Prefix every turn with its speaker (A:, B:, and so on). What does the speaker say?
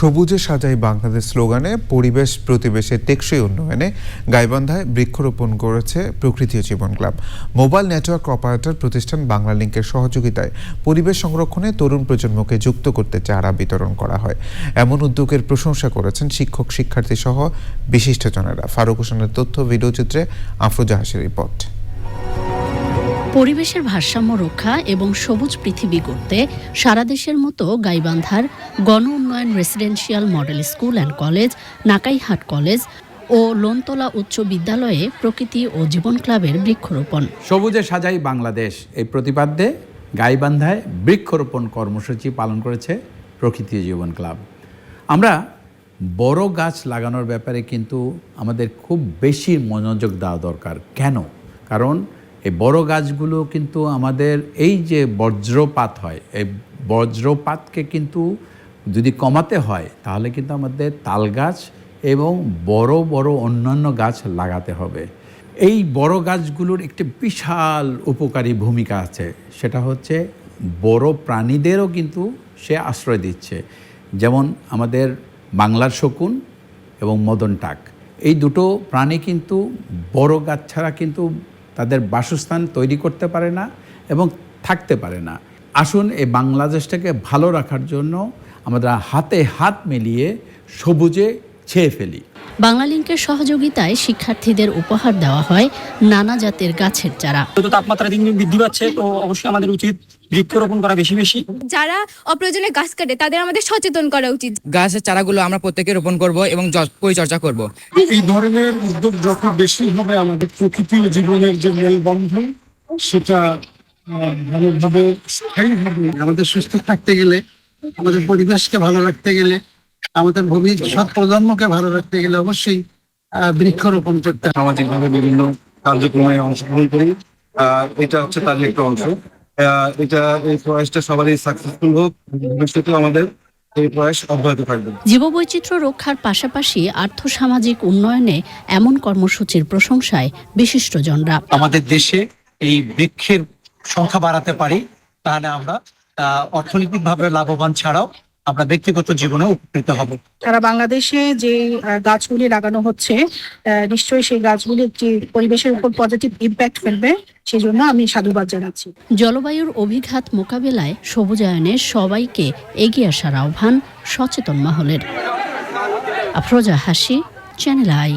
A: সবুজে সাজাই বাংলাদেশ স্লোগানে পরিবেশ প্রতিবেশে টেকসই উন্নয়নে গাইবান্ধায় বৃক্ষরোপণ করেছে প্রকৃতি ও জীবন ক্লাব। মোবাইল নেটওয়ার্ক অপারেটর প্রতিষ্ঠান বাংলা লিংকের সহযোগিতায় পরিবেশ সংরক্ষণে তরুণ প্রজন্মকে যুক্ত করতে চারা বিতরণ করা হয়। এমন উদ্যোগের প্রশংসা করেছেন শিক্ষক, শিক্ষার্থী সহ বিশিষ্টজনেরা। ফারুক হোসেনের তথ্য ভিডিওচিত্রে আফরোজা হাসির রিপোর্ট।
B: পরিবেশের ভারসাম্য রক্ষা এবং সবুজ পৃথিবী গড়তে সারা দেশের মতো গাইবান্ধার গণ উন্নয়ন residential model school and college Nakaihat college ও লোনতলা উচ্চ বিদ্যালয়ে প্রকৃতি ও জীবন ক্লাবের বৃক্ষরোপণ।
C: সবুজে সাজাই বাংলাদেশ। এই প্রতিপাদ্যে গাইবান্ধায় বৃক্ষরোপণ কর্মসূচি পালন করেছে প্রকৃতি জীবন ক্লাব। আমরা বড় গাছ লাগানোর ব্যাপারে কিন্তু আমাদের খুব বেশি মনোযোগ দেওয়া দরকার। কেন? কারণ এই বড় গাছগুলো কিন্তু আমাদের এই যে বজ্রপাত হয়, এই বজ্রপাতকে কিন্তু যদি কমাতে হয়, তাহলে কিন্তু আমাদের তাল গাছ এবং বড় বড় অন্যান্য গাছ লাগাতে হবে। এই বড় গাছগুলোর একটি বিশাল উপকারী ভূমিকা আছে, সেটা হচ্ছে বড় প্রাণীদেরও কিন্তু সে আশ্রয় দিচ্ছে। যেমন আমাদের বাংলার শকুন এবং মদন টাক, এই দুটো প্রাণী কিন্তু বড় গাছ ছাড়া কিন্তু তাদের বাসস্থান তৈরি করতে পারে না এবং থাকতে পারে না। আসুন এই বাংলাদেশটাকে ভালো রাখার জন্য আমরা হাতে হাত মিলিয়ে সবুজে ছেয়ে ফেলি।
B: বাংলা লিংকের সহযোগিতায় শিক্ষার্থীদের উপহার দেওয়া হয় নানা জাতের গাছের চারা।
D: তাপমাত্রা দিন দিন বৃদ্ধি পাচ্ছে তো অবশ্যই আমাদের উচিত বৃক্ষরোপণ করা বেশি বেশি।
E: যারা অপ্রয়োজনে গাছ কাটে তাদের আমাদের সচেতন করা উচিত।
F: গাছের চারাগুলো আমরা প্রত্যেকে রোপণ করব এবং পরিচর্যা করব।
G: এই ধরনের উদ্যোগ যত বেশি হবে আমাদের প্রকৃতি ও জীবনের যে মেলবন্ধন সেটা আহ, ভালোভাবে স্থায়ী হবে।
H: আমাদের সুস্থ থাকতে গেলে আমাদের পরিবেশকে ভালো রাখতে গেলে আমাদের ভবিষ্যৎ প্রজন্মকে ভালো রাখতে গেলে অবশ্যই আহ, বৃক্ষরোপণ করতে হবে।
I: সামাজিকভাবে বিভিন্ন কার্যক্রমে অংশগ্রহণ করি। আহ, এটা হচ্ছে তার একটা অংশ। আহ, এটা এই প্রয়াসটা সবারই সাকসেসফুল হোক ভবিষ্যতে আমাদের এই প্রয়াস অব্যাহত থাকবে।
B: জীববৈচিত্র্য রক্ষার পাশাপাশি আর্থসামাজিক উন্নয়নে এমন কর্মসূচির প্রশংসায় বিশিষ্টজনরা।
J: আমাদের দেশে এই বৃক্ষের সংখ্যা বাড়াতে পারি তাহলে আমরা আহ, অর্থনৈতিকভাবে লাভবান ছাড়াও আমরা ব্যক্তিগত জীবনে উপকৃত হব।
K: সারা বাংলাদেশে যে আহ, গাছগুলি লাগানো হচ্ছে আহ, নিশ্চয়ই সেই গাছগুলি একটি পরিবেশের উপর পজিটিভ ইম্প্যাক্ট ফেলবে সেই জন্য আমি সাধুবাদ জানাচ্ছি।
B: জলবায়ুর অভিঘাত মোকাবেলায় সবুজায়নে সবাইকে এগিয়ে আসার আহ্বান সচেতন মহলের। আফরোজা হাসি চ্যানেল আই